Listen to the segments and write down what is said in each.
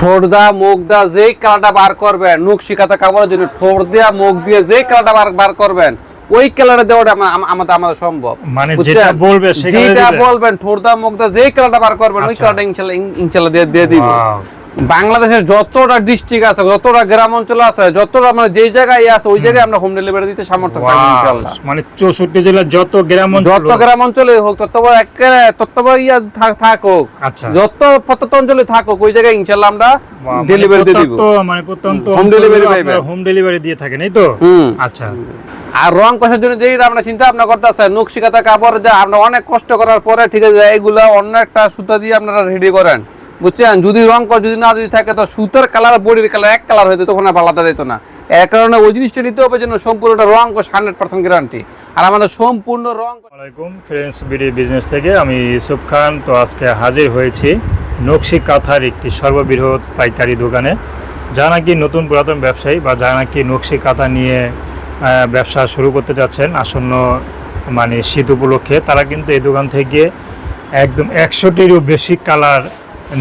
ঠোঁট দা মুখ দা যেই কালারটা বার করবেন নুক শিকাতা কাপড়ের জন্য ঠোর দিয়া মুখ দিয়ে যেই কালারটা বার বার করবেন ওই কালারে দেওয়াটা আমা- আমা- আমাদের আমাদের সম্ভব মানে? যেটা বলবে সেটা যেটা বলবেন ঠোরদা মুখ দা যেই কালারটা বার করবেন ওই আচ্ছা। কালারটা ইনশাল্লাহ ইন- ইনশাল্লাহ দিয়ে দিয়ে দিব. বাংলাদেশের যতটা ডিস্ট্রিক্ট আছে যতটা গ্রাম অঞ্চল আছে যতটা মানে যেই জায়গায় আছে ওই জায়গায় আমরা হোম ডেলিভারি দিতে সামর্থ্য থাকবে মানে চৌষট্টি জেলার যত গ্রাম অঞ্চল যত গ্রাম অঞ্চলে হোক তত বড় একেবারে তত ইয়া থাক- থাকুক। আচ্ছা। যত প্রত্যন্ত অঞ্চলে থাকুক ওই জায়গায় আমরা ডেলিভারি দিয়ে দিব। মানে প্রত্যন্ত Home delivery পাইবে। হোম ডেলিভারি দিয়ে থাকেন এই তো? আচ্ছা। আর রং কষার জন্য যেই আমরা চিন্তা ভাবনা করতেছে নকশিকাতা কাপড় যে আমরা অনেক কষ্ট করার পরে ঠিক আছে এইগুলা অন্য একটা সুতা দিয়ে আপনারা রেডি করেন। বুঝছেন? যদি রং কর, যদি না যদি থাকে, তো সুতার কালার বডির কালার এক কালার হইতো, তখন আর পাল্লাতে দিত না। এর কারণে ওই জিনিসটা নিতে হবে যেন সম্পূর্ণটা রং কষ হান্ড্রেড পার্সেন্ট গ্যারান্টি আর আমাদের সম্পূর্ণ রং আসসালামাইকুম ফ্রেন্ডস বিডি বিজনেস থেকে আমি ইউসুফ খান। তো আজকে হাজির হয়েছি নকশি কাঁথার একটি সর্ববৃহৎ পাইকারি দোকানে। যারা নাকি নতুন পুরাতন ব্যবসায়ী বা যারা নাকি নকশি কাঁথা নিয়ে ব্যবসা শুরু করতে যাচ্ছেন আসন্ন মানে শীত উপলক্ষে, তারা কিন্তু এই দোকান থেকে একদম একশোটিরও বেশি কালার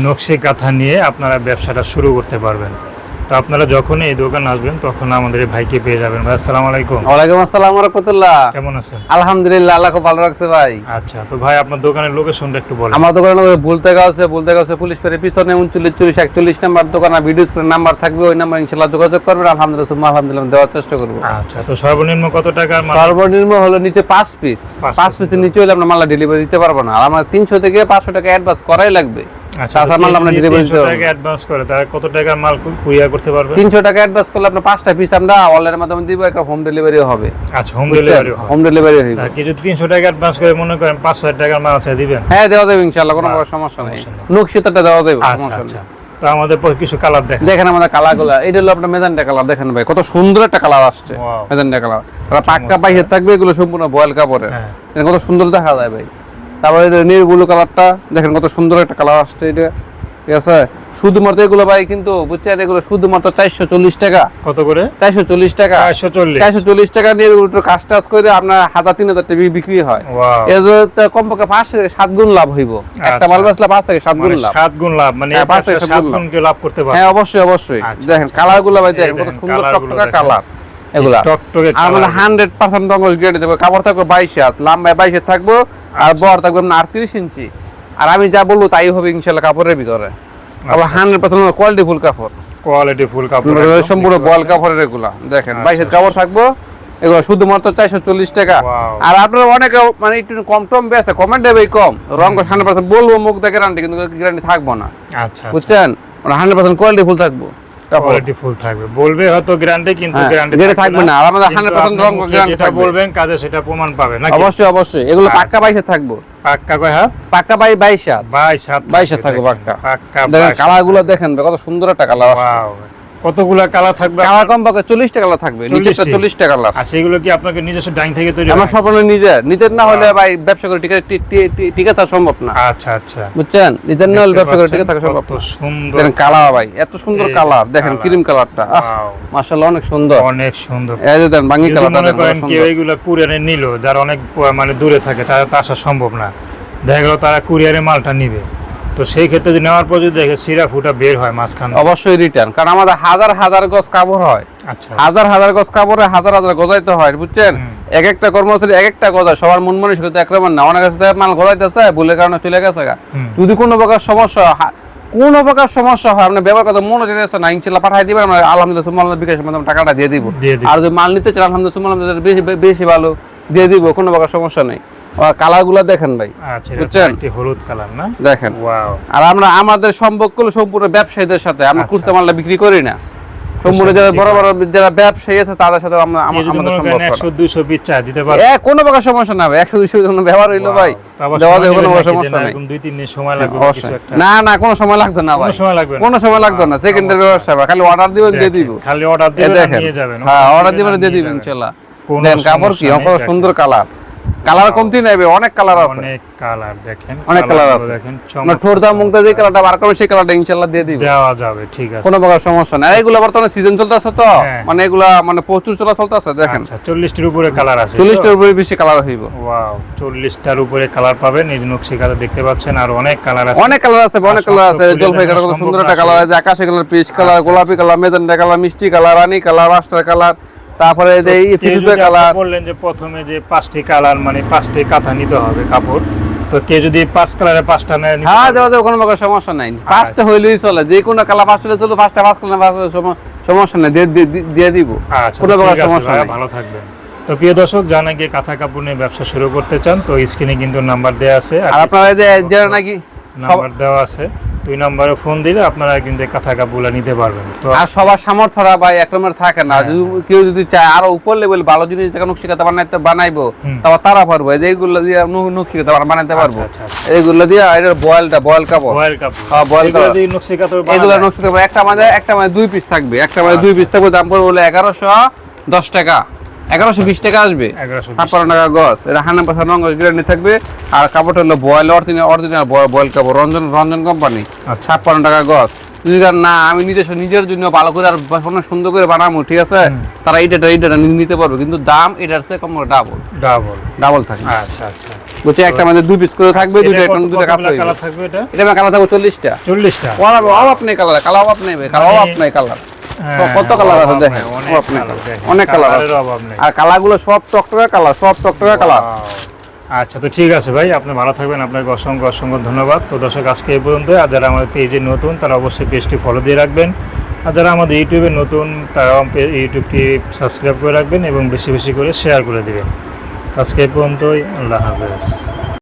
নকশি কাঁথা নিয়ে আপনারা ব্যবসাটা শুরু করতে পারবেন। তো আপনারা যখনই এই দোকান আসবেন তখন আমাদের এই ভাইকে পেয়ে যাবেন। ভাই আসসালামু আলাইকুম। ওয়ালাইকুম আসসালাম রহমতুল্লাহ। কেমন আছেন? আলহামদুলিল্লাহ আল্লাহ খুব ভালো রাখছে ভাই। আচ্ছা তো ভাই আপনার দোকানের লোকেশনটা একটু বলেন। আমার দোকানে বলতে গাছে বলতে গাছে পুলিশ পেরে পিছনে উনচল্লিশ চল্লিশ একচল্লিশ নাম্বার দোকান আর ভিডিও স্ক্রিন নাম্বার থাকবে ওই নাম্বার ইনশাল্লাহ যোগাযোগ করবেন। আলহামদুলিল্লাহ সুম্মা আলহামদুলিল্লাহ দেওয়ার চেষ্টা করব। আচ্ছা তো সর্বনিম্ন কত মাল? সর্বনিম্ন হলো নিচে পাঁচ পিস পাঁচ পাঁচ পিসের নিচে হলে আমরা মাল্লা ডেলিভারি দিতে পারব না। আর আমার তিনশো থেকে পাঁচশো টাকা অ্যাডভান্স করাই লাগবে। তাছাড়া মাল আমরা যদি delivery 300 দিতে পারব। অ্যাডভান্স করে তাহলে কত টাকার মাল কুরিয়ার করতে পারবে? তিনশো টাকা অ্যাডভান্স করলে আপনার পাঁচটা পিস আমরা অনলাইনের মাধ্যমে দিব একটা হোম ডেলিভারিও হবে। আচ্ছা হোম ডেলিভারি হোম ডেলিভারি হইবে। কি যদি তিনশো টাকা অ্যাডভান্স করে মনে করেন পাঁচ হাজার টাকার মাল আছে দিবেন? হ্যাঁ দেওয়া যাবে ইনশাল্লাহ কোনো সমস্যা নেই। নকশিতাটা দেওয়া যাবে আচ্ছা সমস্যা আচ্ছা। নেই। তো আমাদের কিছু কালার দেখেন। দেখেন আমাদের কালারগুলা এটা হলো আপনার মেজানটা কালার দেখেন ভাই কত সুন্দর একটা কালার আসছে. মেজানটা কালার পাক্কা পাইয়ে থাকবে এগুলো সম্পূর্ণ বয়েল কাপড়ের। হ্যাঁ। কত সুন্দর দেখা যায় ভাই। তারপরে নীল ব্লু কালারটা দেখেন কত সুন্দর একটা কালার আসছে এটা ঠিক আছে? শুধুমাত্র এগুলো ভাই কিন্তু বুঝছেন এগুলো শুধুমাত্র চারশো চল্লিশ টাকা। কত করে? চারশো চল্লিশ টাকা। চারশো চল্লিশ। টাকা নিয়ে কাজ টাজ করে আপনার হাজার তিন হাজার টাকা বিক্রি হয়। এর কমপক্ষে পাঁচ থেকে সাত গুণ লাভ হইব। একটা আচ্ছা। মাল বেচলে পাঁচ থেকে সাত গুণ মানে লাভ। সাত গুণ লাভ মানে হ্যাঁ, পাঁচ থেকে সাত গুণ লাভ। করতে পারবে। হ্যাঁ অবশ্যই অবশ্যই। আচ্ছা, দেখেন আচ্ছা। কালারগুলো ভাই দেখেন কত সুন্দর টকটকা কালার এগুলা। টকটকে আর হান্ড্রেড পার্সেন্ট রঙের গ্রেড দেবো কাপড় থাকবে বাইশ হাত লম্বায় বাইশ হাত থাকব আর আচ্ছা। বর থাকবে আপনার আটত্রিশ ইঞ্চি। আর আমি যা বলব তাই হবে ইনশাল্লাহ কাপড়ের ভিতরে। আবার আচ্ছা। হান্ড্রেড পার্সেন্ট কোয়ালিটি ফুল কাপড়। কোয়ালিটি ফুল কাপড় সম্পূর্ণ বল কাপড়ের এগুলা। দেখেন আচ্ছা, বাইশ হাত কাপড় থাকব এগুলো শুধুমাত্র চারশো চল্লিশ টাকা। আর আপনার অনেক মানে একটু কম টম বেছে কমেন্ট দেবে কম। রঙ হান্ড্রেড পার্সেন্ট বলব মুখ দেখে গ্যারান্টি কিন্তু গ্যারান্টি থাকব না। আচ্ছা বুঝছেন? হান্ড্রেড পার্সেন্ট কোয়ালিটি ফুল থাকব। কোয়ালিটি ফুল থাকবে। বলবে হয়তো গ্যারান্টি কিন্তু হ্যাঁ, গ্যারান্টি থাকবে না। আর আমাদের 100% রং গ্যারান্টি থাকবে। বলবেন কাজে সেটা প্রমাণ পাবে নাকি? অবশ্যই অবশ্যই। এগুলো। পাক্কা বাইসে থাকব। পাক্কা কয় হাত পাক্কা বাই বাইশ হাত। বাইশ হাত বাইশ হাত থাকবে থাকবে পাক্কা। পাক্কা দেখেন কালারগুলো কালারগুলো দেখেন কত সুন্দর একটা কালার. কতগুলা কালার থাকবে? কালার কম পাকে চল্লিশ কালার থাকবে নিচেরটা 40 টি? টাকা কালার। আর সেগুলো কি আপনাকে নিজস্ব ডাইং থেকে তৈরি আমার? স্বপ্ন নিজের। নিজের না হলে ভাই ব্যবসা করে টিকে টি- টি- টি- থাকা সম্ভব না। আচ্ছা আচ্ছা। বুঝছেন? নিজের না হলে ব্যবসা করে টিকে থাকা সম্ভব না। সুন্দর দেখেন কালার ভাই এত সুন্দর কালার। দেখেন ক্রিম কালারটা. মাশাআল্লাহ অনেক সুন্দর। অনেক সুন্দর। এই যে দেন বাঙ্গি কালারটা দেখেন কত সুন্দর। এইগুলো কুরিয়ারে নিল যারা অনেক মানে দূরে থাকে তারা তো আসা সম্ভব না। দেখা গেল তারা কুরিয়ারে মালটা নিবে। তো সেই ক্ষেত্রে যদি নেওয়ার পর যদি দেখে সিরা ফুটা বের হয় মাঝখান। অবশ্যই রিটার্ন কারণ আমাদের হাজার হাজার গজ কাপড় হয়। আচ্ছা। হাজার হাজার গজ কাপড়ে হাজার হাজার গজাইতে হয় বুঝছেন? এক একটা কর্মচারী এক একটা গজায় সবার মন মানুষ কিন্তু একরকম না। অনেক কাছে মাল গজাইতেছে ভুলের কারণে চলে গেছে যদি কোনো প্রকার সমস্যা হা- প্রকার সমস্যা হয় আপনি ব্যবহার করতে মনে যেতেছে না ইনশাল্লাহ পাঠাই দিবেন আমরা আলহামদুলিল্লাহ বিকাশের মাধ্যমে টাকাটা দিয়ে দিব। আর যদি মাল নিতে চান আলহামদুলিল্লাহ বেশি বেশি ভালো দিয়ে দিব কোনো প্রকার সমস্যা নেই। কালারগুলা দেখেন ভাই। আচ্ছা বুঝছেন? হলুদ কালার না? দেখেন। আর আমরা আমাদের সম্পর্ক সম্পূর্ণ ব্যবসায়ীদের সাথে আমরা আচ্ছা। খুচরা মালটা বিক্রি করি না। সম্পূর্ণ যারা বড় বড় যারা ব্যবসায়ী আছে তাদের সাথে আমরা আমাদের সম্পর্ক পিস চা দিতে পারবে। এ কোনো প্রকার সমস্যা না ভাই। একশো দুইশো কোনো ব্যবহার হইল ভাই। দেওয়া যাবে কোনো সমস্যা নেই। দুই তিন দিন সময় লাগবে কিছু একটা। না না কোনো সময় লাগতো না ভাই। কোনো সময় লাগবে কোনো সময় লাগতো না। সেকেন্ডের ব্যবস্থা ভাই খালি অর্ডার দিবেন দিয়ে দিব। খালি অর্ডার এ দিবেন দেখেন। নিয়ে যাবেন। হ্যাঁ অর্ডার দিবেন দিয়ে দিবেন যাবেন। ইনশাআল্লাহ দেন কাপড় কি? অপর সুন্দর কালার। কালার কমতি নেবে অনেক কালার আছে। অনেক কালার দেখেন অনেক কালার আছে। দেখেন চমৎকার। ঠোঁট মুখটা যে কালারটা বার করব সেই কালারটা ইনশাল্লাহ দিয়ে দিব। দেওয়া যাবে ঠিক আছে। কোনো প্রকার সমস্যা নাই। এগুলো বর্তমানে সিজন চলতেছে তো। মানে এগুলা মানে প্রচুর চলা চলতেছে দেখেন। আচ্ছা চল্লিশটির উপরে কালার আছে। চল্লিশটার উপরে বেশি কালার হইব। ওয়াও চল্লিশটার উপরে কালার পাবেন। এই নকশি কালার দেখতে পাচ্ছেন আর অনেক কালার আছে। অনেক কালার আছে অনেক কালার আছে। জলপাই কালার কত সুন্দর একটা কালার আছে। আকাশি কালার পিচ কালার গোলাপি কালার মেজেন্টা কালার মিষ্টি কালার রানী কালার মাস্টার কালার তারপরে এই ফিরোজা কালার। বললেন যে প্রথমে যে পাঁচটি কালার মানে পাঁচটি কাঁথা নিতে হবে কাপড় তো কে যদি পাঁচ কালারে পাঁচটা নেয় হ্যাঁ? দেওয়া যাবে কোনো প্রকার সমস্যা নাই। পাঁচটা হইলেই চলে যে কোনো কালার পাঁচটা চলো পাঁচটা পাঁচ কালার পাঁচ সমস্যা নাই দিয়ে- দিব। আচ্ছা কোনো প্রকার সমস্যা নাই। ভালো থাকবেন। তো প্রিয় দর্শক যারা নাকি কাঁথা কাপড় নিয়ে ব্যবসা শুরু করতে চান তো স্ক্রিনে কিন্তু নাম্বার দেওয়া আছে। আর আপনারা যে যারা নাকি নাম্বার দেওয়া আছে। দুই নম্বরে ফোন দিলে আপনারা কিন্তু কাঁথা কাপড়গুলো নিতে পারবেন। তো আর সবার সামর্থ্যরা ভাই এক নম্বর থাকে না। হ্যাঁ। যদি কেউ যদি চায় আরও উপর লেভেল ভালো জিনিস যেখানে নকশিকাতা বানাইতে বানাইবো। তারপর তারা পারব। এইগুলো দিয়ে নকশিকাতা বানাইতে পারব। আচ্ছা, আচ্ছা, এইগুলো দিয়ে এটা বয়েলটা বয়েল কাপড়। বয়েল কাপড়। হ্যাঁ, বয়েল কাপড়। দিয়ে এগুলো? নকশিকাতা একটা মানে একটা মানে দুই পিস থাকবে। একটা মানে দুই পিস থাকবে দাম পড়বে বলে এগারোশো দশ টাকা। এগারোশো বিশ টাকা আসবে। ছাপ্পান্ন টাকা গছ এটা হান্ড্রেড পার্সেন্ট রঙ গ্যারান্টি থাকবে। আর কাপড়টা হলো বয়েল অরিজিনাল অরিজিনাল বয়েল কাপড় রঞ্জন রঞ্জন কোম্পানি। আচ্ছা। ছাপ্পান্ন টাকা গছ যদি না আমি নিজস্ব নিজের জন্য ভালো করে আর সুন্দর করে বানাবো ঠিক আছে? তারা এইটা এইটা নিতে পারবে। কিন্তু দাম এটার চেয়ে কম ডাবল ডাবল ডাবল থাকে আচ্ছা আচ্ছা। বলছে একটা মানে দুই পিস করে থাকবে দুইটা একটা দুইটা কালার থাকবে এটা? এটা কালার থাকবে চল্লিশটা। চল্লিশটা। অভাব নেই কালার কালার অভাব নেই কালার মানে- অভাব নেই কালার কত কালার আছে? দেখেন অনেক কালার আছে। অভাব নেই। আর কালারগুলো সব টকটকা কালার সব টকটকা কালার আচ্ছা তো ঠিক আছে ভাই আপনি ভালো থাকবেন আপনাকে অসংখ্য অসংখ্য ধন্যবাদ। তো দর্শক আজকে এই পর্যন্ত। আর যারা আমাদের পেজে নতুন তারা অবশ্যই পেজটি ফলো দিয়ে রাখবেন। আর যারা আমাদের ইউটিউবে নতুন তারা ইউটিউবটি সাবস্ক্রাইব করে রাখবেন এবং বেশি বেশি করে শেয়ার করে দেবেন। আজকে এই পর্যন্তই আল্লাহ হাফেজ।